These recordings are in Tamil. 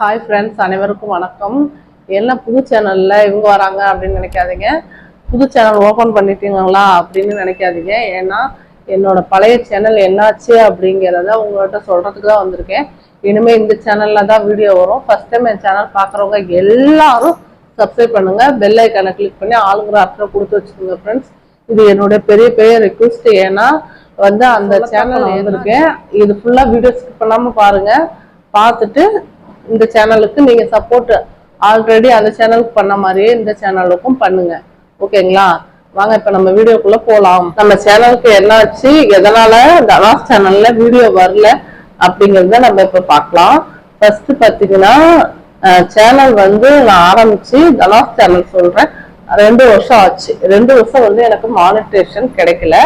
ஹாய் ஃப்ரெண்ட்ஸ் அனைவருக்கும் வணக்கம். என்ன புது சேனல்ல இவங்க வராங்க அப்படின்னு நினைக்காதீங்க. புது சேனல் ஓபன் பண்ணிட்டீங்களா அப்படின்னு நினைக்காதீங்க. ஏன்னா என்னோட பழைய சேனல் என்னாச்சு அப்படிங்கிறத உங்கள்கிட்ட சொல்றதுக்கு தான் வந்திருக்கேன். இனிமே இந்த சேனல்ல தான் வீடியோ வரும். ஃபர்ஸ்ட் டைம் என் சேனல் பார்க்குறவங்க எல்லாரும் சப்ஸ்கிரைப் பண்ணுங்க. பெல் ஐக்கானை கிளிக் பண்ணி ஆளுங்கிற அர்த்தம் கொடுத்து வச்சுக்கோங்க ஃப்ரெண்ட்ஸ் இது என்னோட பெரிய பெரிய ரெக்வஸ்ட் ஏன்னா வந்து அந்த சேனல் வந்திருக்கேன் இது ஃபுல்லா வீடியோ ஸ்கிப் பண்ணாம பாருங்க. பார்த்துட்டு இந்த சேனலுக்கு நீங்க சப்போர்ட் ஆல்ரெடி அந்த சேனலுக்கு பண்ண மாதிரியே இந்த சேனலுக்கும் பண்ணுங்க. ஓகேங்களா வாங்க இப்ப நம்ம வீடியோக்குள்ள போலாம். நம்ம சேனலுக்கு என்னாச்சு? எதனால தனாஸ் சேனல்ல வீடியோ வரல? அப்படிங்கறத நம்ம இப்ப பார்க்கலாம். ஃபர்ஸ்ட் பாத்தீங்கன்னா சேனல் வந்து நான் ஆரம்பிச்சு தனாஸ் சேனல் சொல்றேன். ரெண்டு வருஷம் ஆச்சு. ரெண்டு வருஷம் வந்து எனக்கு மானிட்டேஷன் கிடைக்கல.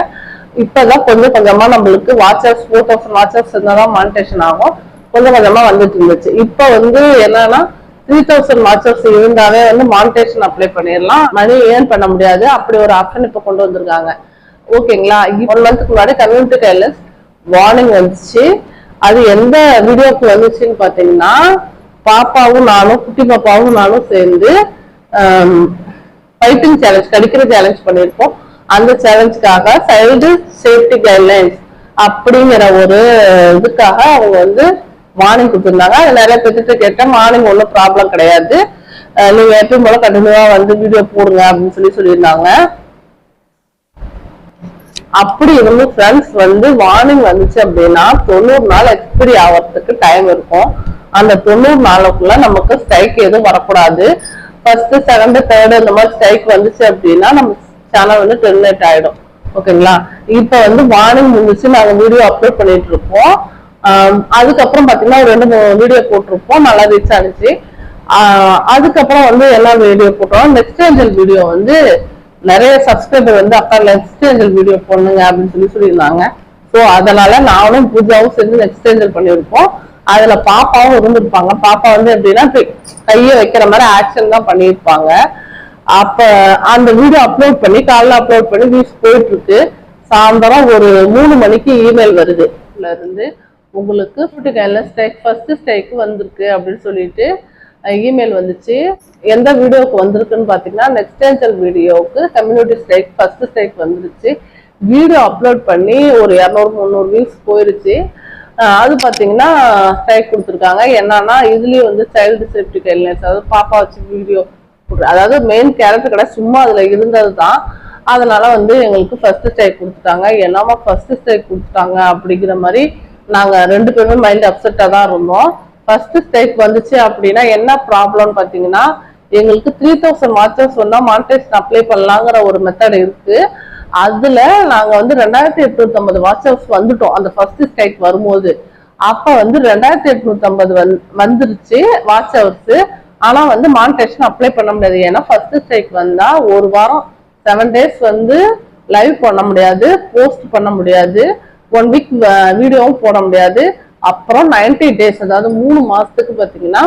இப்பதான் கொஞ்சம் கொஞ்சமா நம்மளுக்கு watch hours four thousand watch hours இருந்தாதான் மானிட்டேஷன் ஆகும். கொஞ்சம் கொஞ்சமா வந்துட்டு இருந்துச்சு. இப்போ வந்து என்னன்னா த்ரீ தௌசண்ட் வாட்சர்ஸ் இருந்தாவே வந்து மானிட்டேஷன் அப்ளை பண்ணிடலாம் மணி ஏர்ன் பண்ண முடியாது. அப்படி ஒரு ஆப்ஷன் இப்போ கொண்டு வந்திருக்காங்க. ஓகேங்களா ஒன் மந்த்துக்கு முன்னாடி கம்யூனிட்டி கைட்லைன்ஸ் வார்னிங் வந்துச்சு. அது எந்த வீடியோக்கு வந்துச்சுன்னு பாத்தீங்கன்னா பாப்பாவும் நானும் குட்டி பாப்பாவும் நானும் சேர்ந்து ஃபைட்டிங் சேலஞ்ச் கடிக்கிற சேலஞ்ச் பண்ணியிருக்கோம் அந்த சேலஞ்சுக்காக சைல்டு சேஃப்டி கைட்லைன்ஸ் அப்படிங்கிற ஒரு இதுக்காக அவங்க வந்து மார்னிங் கொடுத்துருந்தாங்க. அது நிறைய பேர்த்திட்ட கேட்டேன். மார்னிங் ஒன்றும் ப்ராப்ளம் கிடையாது. நீங்க எப்பயும் போல கண்டினியூவா வந்து வீடியோ போடுங்க அப்படின்னு சொல்லி சொல்லியிருந்தாங்க. அப்படி இருந்து ஃப்ரெண்ட்ஸ் வந்து வார்னிங் வந்துச்சு அப்படின்னா தொண்ணூறு நாள் எக்ஸ்பிரி ஆகிறதுக்கு டைம் இருக்கும். அந்த தொண்ணூறு நாளுக்குள்ள நமக்கு ஸ்ட்ரைக் எதுவும் வரக்கூடாது. ஃபர்ஸ்ட் செகண்ட் தேர்டு இந்த மாதிரி ஸ்ட்ரைக் வந்துச்சு அப்படின்னா நம்ம சேனல் வந்து டெர்மினேட் ஆயிடும். ஓகேங்களா இப்போ வந்து வார்னிங் முடிஞ்சிச்சு நாங்கள் வீடியோ அப்லோட் பண்ணிட்டு இருக்கோம். அதுக்கப்புறம் பாத்தீங்கன்னா ஒரு ரெண்டு மூணு வீடியோ போட்டிருப்போம். நல்லா ரீச் ஆனிச்சு அதுக்கப்புறம் வந்து எல்லா வீடியோ போட்டோம். நெக்ஸ்ட் ஏஞ்சல் வீடியோ வந்து நிறைய சப்ஸ்கிரைபர் வந்து அக்கா நெக்ஸ்ட் ஏஞ்சல் வீடியோ பண்ணுங்க அப்படின்னு சொல்லி சொல்லியிருந்தாங்க. ஸோ அதனால நானும் பூஜாவும் சேர்ந்து நெக்ஸ்ட் ஏஞ்சல் பண்ணியிருப்போம் அதுல பாப்பாவும் இருந்திருப்பாங்க. பாப்பா வந்து எப்படின்னா கையை வைக்கிற மாதிரி ஆக்ஷன் தான் பண்ணியிருப்பாங்க. அப்ப அந்த வீடியோ அப்லோட் பண்ணி காலைல அப்லோட் பண்ணி வியூஸ் போயிட்டு இருக்கு. சாயந்தரம் ஒரு மூணு மணிக்கு இமெயில் வருது. இருந்து உங்களுக்கு ஃபுட்டு கையில ஸ்ட்ரைக் ஃபஸ்ட்டு ஸ்ட்ரைக் வந்திருக்கு அப்படின்னு சொல்லிட்டு இமெயில் வந்துச்சு. எந்த வீடியோவுக்கு வந்திருக்குன்னு பார்த்தீங்கன்னா நெக்ஸ்ட் ஏஞ்சல் வீடியோவுக்கு கம்யூனிட்டி ஸ்ட்ரைக் ஃபஸ்ட்டு ஸ்ட்ரைக் வந்துருச்சு. வீடியோ அப்லோட் பண்ணி ஒரு இரநூறு முந்நூறு வியூஸ் போயிருச்சு. அது பார்த்தீங்கன்னா ஸ்ட்ரைக் கொடுத்துருக்காங்க. என்னன்னா இதுலேயும் வந்து சைல்டு சேஃப்டி கைட்லைன்ஸ் அதாவது பாப்பா வச்சு வீடியோ அதாவது மெயின் கேரக்டர் கடை சும்மா அதில் இருந்தது தான் அதனால வந்து எங்களுக்கு ஃபர்ஸ்ட் ஸ்ட்ரைக் கொடுத்துட்டாங்க. என்னமா ஃபர்ஸ்ட் ஸ்ட்ரைக் கொடுத்துட்டாங்க அப்படிங்கிற மாதிரி நாங்க ரெண்டு பேருமே மைண்ட் அப்செட்டா தான் இருந்தோம். ஃபர்ஸ்ட் ஸ்ட்ரைக் வந்துச்சு அப்படின்னா என்ன ப்ராப்ளம்னு பாத்தீங்கன்னா எங்களுக்கு த்ரீ தௌசண்ட் வாட்சஸ் சொன்னா மானிட்டேஷன் அப்ளை பண்ணலாங்கிற ஒரு மெத்தட் இருக்கு. அதுல நாங்க வந்து ரெண்டாயிரத்தி எட்நூத்தி ஐம்பது வாட்சர்ஸ் வந்துட்டோம். அந்த ஃபர்ஸ்ட் ஸ்ட்ரைக் வரும்போது. அப்ப வந்து ரெண்டாயிரத்தி எட்நூத்தி ஐம்பது வந் வந்துருச்சு வாட்ச் ஹவர்ஸ் ஆனா வந்து மானிட்டேஷன் அப்ளை பண்ண முடியாது. ஏன்னா ஃபர்ஸ்ட் ஸ்ட்ரைக் வந்தா ஒரு வாரம் செவன் டேஸ் வந்து லைவ் பண்ண முடியாது போஸ்ட் பண்ண முடியாது. ஒன் வீக் uh, வீடியோவும் போட முடியாது. அப்புறம் 90 டேஸ் அதாவது மூணு மாசத்துக்கு பாத்தீங்கன்னா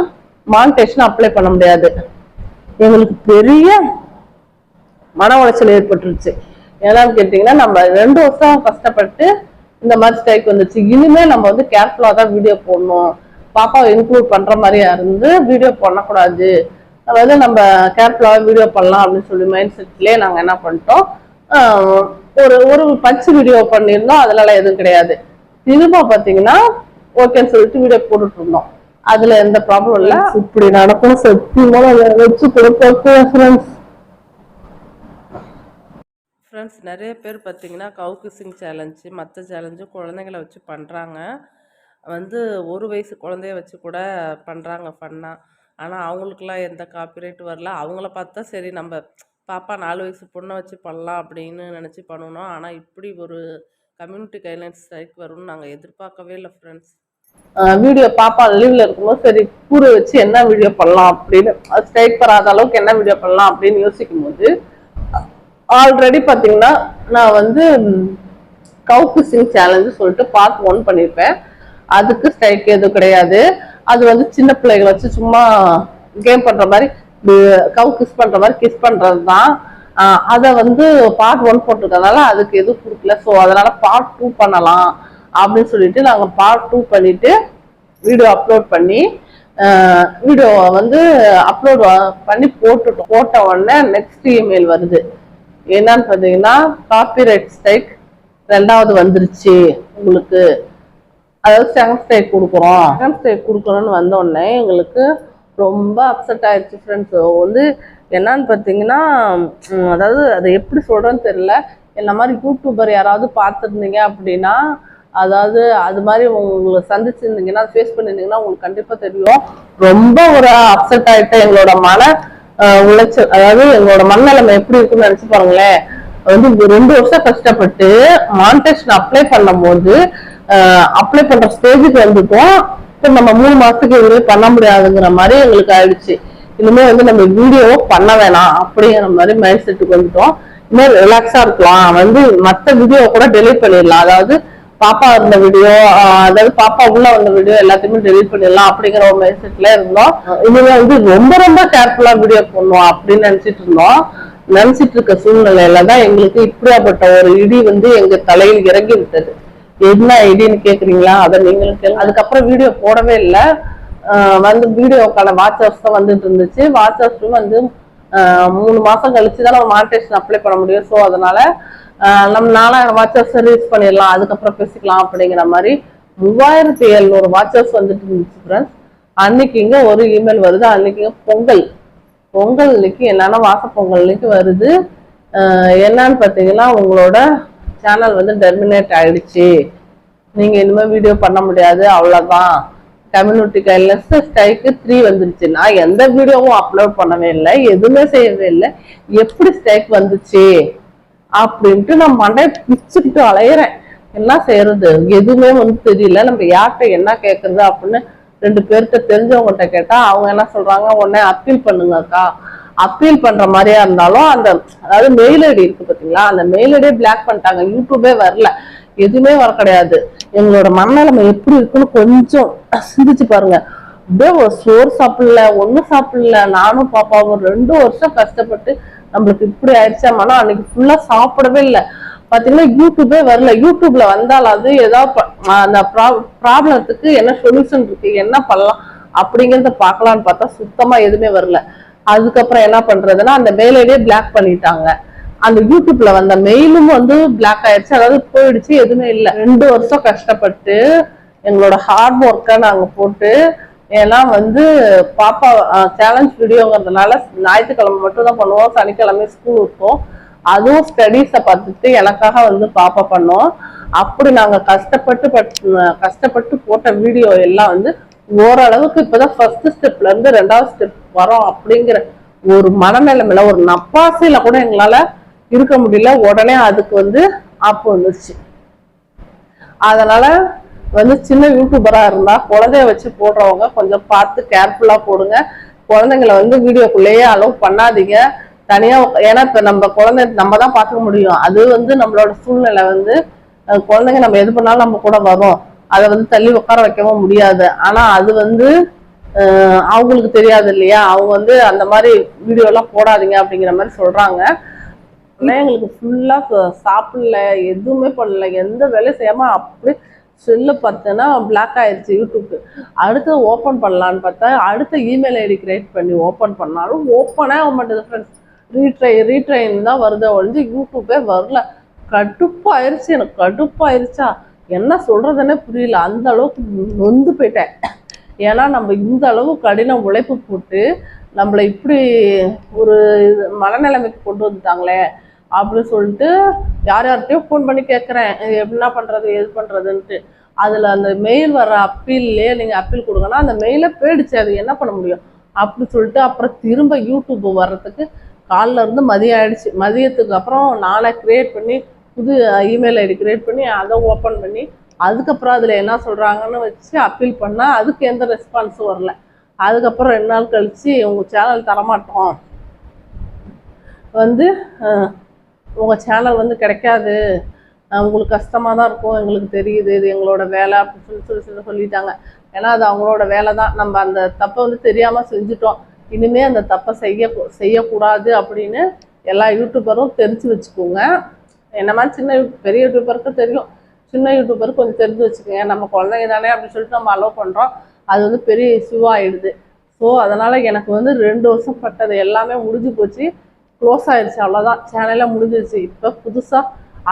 மானிட்டேஷன் அப்ளை பண்ண முடியாது. எங்களுக்கு பெரிய மன உளைச்சல் ஏற்பட்டுருச்சு. ஏன்னா கேட்டீங்கன்னா நம்ம ரெண்டு வருஷம் கஷ்டப்பட்டு இந்த மாதிரி ஸ்ட்ரைக் வந்துச்சு. இனிமே நம்ம வந்து கேர்ஃபுல்லா தான் வீடியோ போடணும். பாப்பாவை இன்க்ளூட் பண்ற மாதிரியா இருந்து வீடியோ பண்ணக்கூடாது. அதாவது நம்ம கேர்ஃபுல்லாக வீடியோ பண்ணலாம் அப்படின்னு சொல்லி மைண்ட் செட்லேயே நாங்கள் என்ன பண்ணிட்டோம். ஒரு ஒரு பச்சு வீடியோ பண்ணியிருந்தோம் அதனால எதுவும் கிடையாது. திரும்ப பார்த்தீங்கன்னா ஓகேன்னு சொல்லிட்டு வீடியோ போட்டுட்டு இருந்தோம் அதுல எந்த ப்ராப்ளம் இல்லை. இப்படி நடக்கும் சத்தியமா வச்சு கொடுப்போம் ஃப்ரெண்ட்ஸ் ஃப்ரெண்ட்ஸ் நிறைய பேர் பார்த்தீங்கன்னா கவு கிசிங் சேலஞ்சு மற்ற சேலஞ்சு குழந்தைங்கள வச்சு பண்ணுறாங்க வந்து ஒரு வயசு குழந்தைய வச்சு கூட பண்ணுறாங்க ஃபன்னாக ஆனால் அவங்களுக்குலாம் எந்த காப்பிரைட் வரல. அவங்கள பார்த்தா சரி நம்ம பாப்பா நாலு வயசு பொண்ணை வச்சு பண்ணலாம் அப்படின்னு நினச்சி பண்ணணும் ஆனால் இப்படி ஒரு கம்யூனிட்டி கைட்லைன்ஸ் ஸ்ட்ரைக் வரும்னு நாங்கள் எதிர்பார்க்கவே இல்லை ஃப்ரெண்ட்ஸ் வீடியோ பாப்பா லீவ்ல இருக்கும்போது சரி கூற வச்சு என்ன வீடியோ பண்ணலாம் அப்படின்னு ஸ்ட்ரைக் வராத அளவுக்கு என்ன வீடியோ பண்ணலாம் அப்படின்னு யோசிக்கும் போது ஆல்ரெடி பார்த்தீங்கன்னா நான் வந்து கவுக்கு சிங் சேலஞ்சு சொல்லிட்டு பார்ட் ஒன் பண்ணியிருப்பேன் அதுக்கு ஸ்ட்ரைக் எதுவும் கிடையாது. அது வந்து சின்ன பிள்ளைகளை வச்சு சும்மா கேம் பண்ணுற மாதிரி கவு கிஸ் பண்ற மாதிரி கிஸ் பண்றது தான் அதை வந்து பார்ட் ஒன் போட்டிருக்கறதுனால அதுக்கு எதுவும் கொடுக்கல. ஸோ அதனால பார்ட் டூ பண்ணலாம் அப்படின்னு சொல்லிட்டு நாங்கள் பார்ட் டூ பண்ணிட்டு வீடியோ அப்லோட் பண்ணி வீடியோவை வந்து அப்லோட் பண்ணி போட்டுட்டோம். போட்ட உடனே நெக்ஸ்ட் இமெயில் வருது. என்னன்னு பார்த்தீங்கன்னா காப்பிரைட் ஸ்ட்ரைக் ரெண்டாவது வந்துருச்சு உங்களுக்கு. அதாவது செகண்ட் ஸ்ட்ரைக் கொடுக்குறோம். செகண்ட் ஸ்ட்ரைக் கொடுக்குறோன்னு வந்த உடனே எங்களுக்கு ரொம்ப அப்செட் ஆயிடுச்சு ஃப்ரெண்ட்ஸ் வந்து என்னன்னு பார்த்தீங்கன்னா அதாவது அதை எப்படி சொல்கிறேன்னு தெரில என்ன மாதிரி யூடியூபர் யாராவது பார்த்துருந்தீங்க அப்படின்னா அதாவது அது மாதிரி உங்களை சந்திச்சிருந்தீங்கன்னா ஃபேஸ் பண்ணியிருந்தீங்கன்னா உங்களுக்கு கண்டிப்பாக தெரியும். ரொம்ப ஒரு அப்செட் ஆயிட்டு எங்களோட மன உளைச்சல் அதாவது எங்களோட மனநிலைமை எப்படி இருக்குன்னு நினச்சி பாருங்களேன். வந்து ரெண்டு வருஷம் கஷ்டப்பட்டு மானிட்டேஷன் அப்ளை பண்ணும்போது அப்ளை பண்ற ஸ்டேஜுக்கு வந்துட்டோம். இப்போ நம்ம மூணு மாசத்துக்கு எதுவுமே பண்ண முடியாதுங்கிற மாதிரி எங்களுக்கு ஆயிடுச்சு. இனிமே வந்து நம்ம வீடியோவோ பண்ண வேணாம் அப்படிங்கிற மாதிரி மைண்ட் செட்டுக்கு வந்துட்டோம். இனிமேல் ரிலாக்ஸா இருக்கலாம். வந்து மற்ற வீடியோ கூட டெலீட் பண்ணிடலாம். அதாவது பாப்பா இருந்த வீடியோ அதாவது பாப்பா உள்ள வந்த வீடியோ எல்லாத்தையுமே டெலீட் பண்ணிடலாம் அப்படிங்கிற ஒரு மைண்ட் செட்ல இருந்தோம். இனிமே வந்து ரொம்ப ரொம்ப கேர்ஃபுல்லா வீடியோ பண்ணுவோம் அப்படின்னு நினைச்சிட்டு இருந்தோம். நினைச்சிட்டு இருக்க சூழ்நிலையில தான் எங்களுக்கு இப்படியாப்பட்ட ஒரு இடி வந்து எங்க தலையில் இறங்கி விட்டது. என்ன ஐடின்னு கேக்குறீங்களா? அதை நீங்களும் கேளு அதுக்கப்புறம் வீடியோ போடவே இல்லை. வந்து வீடியோக்கான வாட்சர்ஸ் தான் வந்துட்டு இருந்துச்சு. வாட்சர்ஸும் வந்து மூணு மாசம் கழிச்சு தான் நம்ம மானிட்டேஷன் அப்ளை பண்ண முடியும். ஸோ அதனால நம்ம நாலாயிரம் வாட்சர்ஸ் ரிலீஸ் பண்ணிடலாம். அதுக்கப்புறம் பேசிக்கலாம் அப்படிங்கிற மாதிரி மூவாயிரத்தி எழுநூறு வாட்சர்ஸ் வந்துட்டு இருந்துச்சு ஃப்ரெண்ட்ஸ் அன்னைக்கு இங்க ஒரு இமெயில் வருது. அன்னைக்கு பொங்கல். பொங்கல் இன்னைக்கு என்னன்னா வாச பொங்கல் இன்னைக்கு வருது என்னன்னு பார்த்தீங்கன்னா உங்களோட சேனல் வந்து டெர்மினேட் ஆயிடுச்சு. நீங்க இனிமே வீடியோ பண்ண முடியாது அவ்வளவுதான். கம்யூனிட்டி கைட்லைன்ஸ் ஸ்ட்ரைக்கு த்ரீ வந்துருச்சு. நான் எந்த வீடியோவும் அப்லோட் பண்ணவே இல்லை எதுவுமே செய்யவே இல்லை. எப்படி ஸ்ட்ரைக் வந்துச்சு? அப்படின்ட்டு நான் மண்டை பிச்சுக்கிட்டு அலையிறேன். என்ன செய்யறது? எதுவுமே வந்து தெரியல. நம்ம யார்கிட்ட என்ன கேட்கறது அப்படின்னு ரெண்டு பேர்கிட்ட தெரிஞ்சவங்ககிட்ட கேட்டா அவங்க என்ன சொல்றாங்க? உடனே அப்பீல் பண்ணுங்கக்கா அப்பீல் பண்ற மாதிரியா இருந்தாலும் அந்த அதாவது மெயில் ஐடி இருக்கு பாத்தீங்களா? அந்த மெயில் ஐடியே பிளாக் பண்ணிட்டாங்க. யூடியூபே வரல. எதுவுமே வர கிடையாது. எங்களோட மனநிலைமை எப்படி இருக்குன்னு கொஞ்சம் சிந்திச்சு பாருங்க. அப்படியே ஒரு சோறு சாப்பிடல ஒன்றும் சாப்பிடல. நானும் பாப்பாவும் ரெண்டு வருஷம் கஷ்டப்பட்டு நம்மளுக்கு இப்படி ஆயிடுச்சாமானா அன்னைக்கு ஃபுல்லா சாப்பிடவே இல்லை. பாத்தீங்கன்னா யூடியூபே வரல. யூடியூப்ல வந்தால் அது ஏதாவது ப- அந்த ப்ராப்ளத்துக்கு என்ன சொல்யூஷன் இருக்கு என்ன பண்ணலாம் அப்படிங்கறத பார்க்கலான்னு பார்த்தா சுத்தமா எதுவுமே வரல. அதுக்கப்புறம் என்ன பண்றதுன்னா அந்த மெயில் பிளாக் பண்ணிட்டாங்க. அந்த யூடியூப்ல வந்த மெயிலும் வந்து பிளாக் ஆயிடுச்சு. அதாவது போயிடுச்சு எதுவுமே இல்லை. ரெண்டு வருஷம் கஷ்டப்பட்டு எங்களோட ஹார்ட் ஒர்க்கை நாங்கள் போட்டு ஏன்னா வந்து பாப்பா சேலஞ்ச் வீடியோங்கிறதுனால ஞாயிற்றுக்கிழமை மட்டும் தான் பண்ணுவோம். சனிக்கிழமை ஸ்கூல் இருக்கும். அதுவும் ஸ்டடீஸை பார்த்துட்டு எனக்காக வந்து பாப்பா பண்ணோம். அப்படி நாங்கள் கஷ்டப்பட்டு பட்- கஷ்டப்பட்டு போட்ட வீடியோ எல்லாம் வந்து ஓரளவுக்கு இப்பதான் ஃபர்ஸ்ட் ஸ்டெப்ல இருந்து ரெண்டாவது ஸ்டெப் வரோம் அப்படிங்கிற ஒரு மனநிலைமையில ஒரு நப்பாசையில கூட எங்களால இருக்க முடியல. உடனே அதுக்கு வந்து ஆப்பு வந்துருச்சு. அதனால வந்து சின்ன யூடியூபரா இருந்தா குழந்தைய வச்சு போடுறவங்க கொஞ்சம் பார்த்து கேர்ஃபுல்லா போடுங்க. குழந்தைங்களை வந்து வீடியோக்குள்ளேயே அலோவ் பண்ணாதீங்க. தனியா ஏன்னா இப்ப நம்ம குழந்தை நம்ம தான் பார்த்துக்க முடியும். அது வந்து நம்மளோட சூழ்நிலை வந்து குழந்தைங்க நம்ம எது பண்ணாலும் நம்ம கூட வரும். அதை வந்து தள்ளி உட்கார வைக்கவும் முடியாது. ஆனா அது வந்து அவங்களுக்கு தெரியாது இல்லையா? அவங்க வந்து அந்த மாதிரி வீடியோ எல்லாம் போடாதீங்க அப்படிங்கிற மாதிரி சொல்றாங்க. பிள்ளைங்களுக்கு ஃபுல்லா சாப்பிடல எதுவுமே பண்ணல. எந்த வேலையும் செய்யாம அப்படி செல்லு பார்த்தேன்னா பிளாக் ஆயிடுச்சு யூடியூப்க்கு அடுத்து ஓப்பன் பண்ணலான்னு பார்த்தா அடுத்த இமெயில் ஐடி கிரியேட் பண்ணி ஓப்பன் பண்ணாலும் ஓப்பனே ஆக மாட்டேது ஃப்ரெண்ட்ஸ் ரீட்ரை ரீட்ரைன் தான் வருது ஒழிஞ்சு யூடியூப்பே வரல. கடுப்பாயிருச்சு எனக்கு கடுப்பாயிருச்சா? என்ன சொல்கிறதுனே புரியல. அந்த அளவுக்கு நொந்து போயிட்டேன். ஏன்னா நம்ம இந்த அளவு கடின உழைப்பு போட்டு நம்மளை இப்படி ஒரு இது மனநிலைமைக்கு கொண்டு வந்துட்டாங்களே அப்படின்னு சொல்லிட்டு யார் யார்கிட்டயும் ஃபோன் பண்ணி கேட்குறேன். என்ன பண்ணுறது எது பண்ணுறதுன்ட்டு அதில் அந்த மெயில் வர அப்பீல்லே நீங்கள் அப்பீல் கொடுங்கன்னா அந்த மெயிலே போயிடுச்சு. அது என்ன பண்ண முடியும்? அப்படி சொல்லிட்டு அப்புறம் திரும்ப யூடியூப் வர்றதுக்கு காலைல இருந்து மதியம் ஆயிடுச்சு. மதியத்துக்கு அப்புறம் நானே க்ரியேட் பண்ணி புது இமெயில் ஐடி கிரியேட் பண்ணி அதை ஓப்பன் பண்ணி அதுக்கப்புறம் அதில் என்ன சொல்கிறாங்கன்னு வச்சு அப்பீல் பண்ணால் அதுக்கு எந்த ரெஸ்பான்ஸும் வரல. அதுக்கப்புறம் ரெண்டு நாள் கழித்து உங்கள் சேனல் தரமாட்டோம். வந்து உங்கள் சேனல் வந்து கிடைக்காது. உங்களுக்கு கஷ்டமாக தான் இருக்கும். எங்களுக்கு தெரியுது. இது எங்களோட வேலை அப்படின்னு சொல்லி சொல்லி சொல்லிட்டாங்க. ஏன்னா அது அவங்களோட வேலை தான் நம்ம அந்த தப்பை வந்து தெரியாமல் செஞ்சுட்டோம். இனிமே அந்த தப்பை செய்ய செய்யக்கூடாது அப்படின்னு எல்லா யூடியூபரும் தெரிஞ்சு வச்சுக்கோங்க. என்னமா சின்ன பெரிய யூடியூபருக்கு தெரியும். சின்ன யூடியூபருக்கு கொஞ்சம் தெரிஞ்சு வச்சுக்கோங்க. நம்ம குழந்தைங்க தானே அப்படின்னு சொல்லிட்டு நம்ம அலோவ் பண்ணுறோம் அது வந்து பெரிய இஷ்யூவாகிடுது ஸோ அதனால் எனக்கு வந்து ரெண்டு வருஷம் பட்டது. எல்லாமே முடிஞ்சு போச்சு. க்ளோஸ் ஆயிடுச்சு அவ்வளோதான் சேனலே முடிஞ்சிருச்சு. இப்போ புதுசாக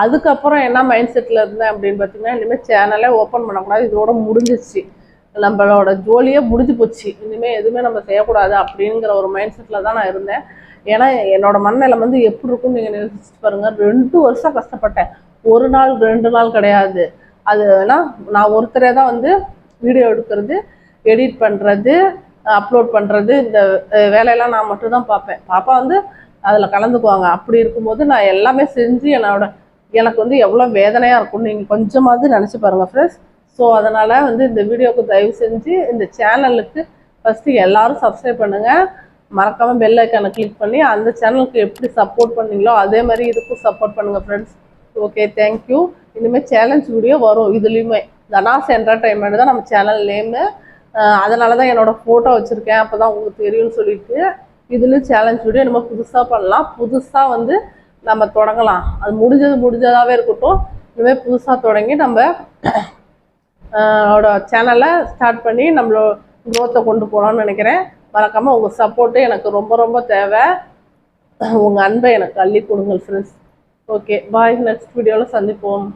அதுக்கப்புறம் என்ன மைண்ட் செட்டில் இருந்தேன் அப்படின்னு பார்த்தீங்கன்னா இனிமேல் சேனலே ஓப்பன் பண்ணக்கூடாது. இதோட முடிஞ்சிச்சு நம்மளோட ஜோலியே முடிஞ்சு போச்சு. இனிமேல் எதுவுமே நம்ம செய்யக்கூடாது அப்படிங்கிற ஒரு மைண்ட் செட்டில் தான் நான் இருந்தேன். ஏன்னா என்னோட மனநிலை வந்து எப்படி இருக்கும்னு நீங்கள் நினைச்சிட்டு பாருங்க. ரெண்டு வருஷம் கஷ்டப்பட்டேன். ஒரு நாள் ரெண்டு நாள் கிடையாது. அது நான் ஒருத்தரே தான் வந்து வீடியோ எடுக்கிறது எடிட் பண்ணுறது அப்லோட் பண்ணுறது இந்த வேலையெல்லாம் நான் மட்டும்தான் பார்ப்பேன். பாப்பா வந்து அதில் கலந்துக்குவாங்க. அப்படி இருக்கும்போது நான் எல்லாமே செஞ்சு என்னோட எனக்கு வந்து எவ்வளோ வேதனையாக இருக்கும்னு நீங்கள் கொஞ்சமாவது நினச்சி பாருங்கள் ஃப்ரெண்ட்ஸ் ஸோ அதனால் வந்து இந்த வீடியோவுக்கு தயவு செஞ்சு இந்த சேனலுக்கு ஃபஸ்ட்டு எல்லோரும் சப்ஸ்கிரைப் பண்ணுங்கள் மறக்காமல் பெல் ஐக்கானை கிளிக் பண்ணி அந்த சேனலுக்கு எப்படி சப்போர்ட் பண்ணீங்களோ அதே மாதிரி இதுக்கும் சப்போர்ட் பண்ணுங்கள் ஃப்ரெண்ட்ஸ் ஓகே தேங்க்யூ இனிமேல் சேலஞ்ச் வீடியோ வரும். இதுலேயுமே தனாஸ் என்டர்டைன்மெண்ட் தான் நம்ம சேனல் நேமு அதனால தான் என்னோட ஃபோட்டோ வச்சுருக்கேன். அப்போ தான் உங்களுக்கு தெரியும்னு சொல்லிட்டு இதுலேயும் சேலஞ்ச் வீடியோ நம்ம புதுசாக பண்ணலாம். புதுசாக வந்து நம்ம தொடங்கலாம். அது முடிஞ்சது முடிஞ்சதாகவே இருக்கட்டும். இனிமேல் புதுசாக தொடங்கி நம்ம சேனலை ஸ்டார்ட் பண்ணி நம்மளோட க்ரோத்தை கொண்டு போகலான்னு நினைக்கிறேன். மறக்காமல் உங்கள் சப்போர்ட்டு எனக்கு ரொம்ப ரொம்ப தேவை. உங்கள் அன்பை எனக்கு அள்ளி கொடுங்க ஃப்ரெண்ட்ஸ் ஓகே பாய் நெக்ஸ்ட் வீடியோவில் சந்திப்போம்.